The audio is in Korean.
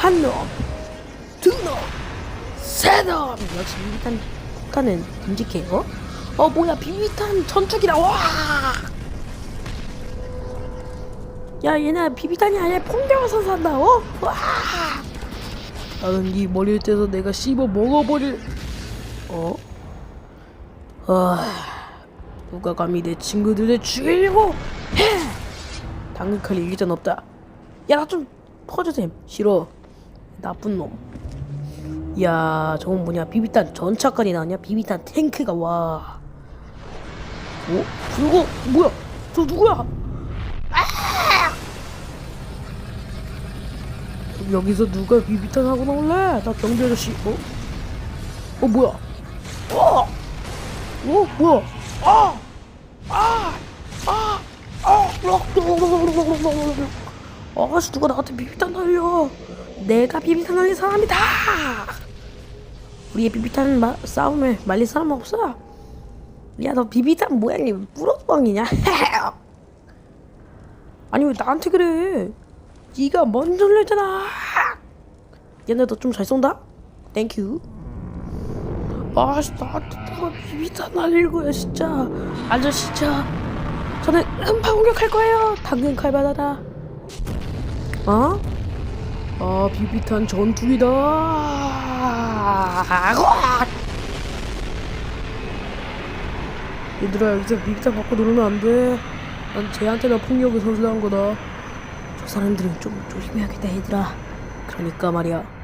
한 놈, 두 놈, 세 놈. 역시 비비탄 폭탄은 듬직해요. 어 뭐야 비비탄 전투기다 와. 야 얘네 비비탄이 아니라 폭격을 산다 어? 와. 나는 네 머리를 떼서 내가 씹어 먹어버릴. 어? 아 누가 감히 내 친구들을 죽이려고 해? 당근 칼 이길 전 없다. 야 나 좀 퍼주셈 싫어 나쁜 놈. 야 저건 뭐냐 비비탄 전차까지 나왔냐 비비탄 탱크가 와. 어? 저거 뭐야? 저 누구야? 아! 여기서 누가 비비탄 하고 나올래? 나 경비 아저씨. 어? 어 뭐야? 어? 어 뭐야? 아! 아! 아! 아! 아씨 누가 나한테 비비탄 날려? 내가 비비탄 날린 사람이다. 우리의 비비탄 마, 싸움을 말릴 사람 없어. 야 너 비비탄 모양이 뿌러뻥이냐? 아니 왜 나한테 그래? 네가 먼저 날잖아. 얘네 너 좀 잘 쏜다? 땡큐. 아씨 나한테 누가 비비탄 날릴 거야 진짜. 아저씨 진짜. 저는 음파 공격할 거예요. 당근 칼 받아라. 어? 아 비비탄 전투기다. 얘들아 여기서 비비탄 받고 놀면 안 돼. 난 쟤한테나 폭력을 선사한 거다. 저 사람들은 좀 조심해야겠다 얘들아. 그러니까 말이야.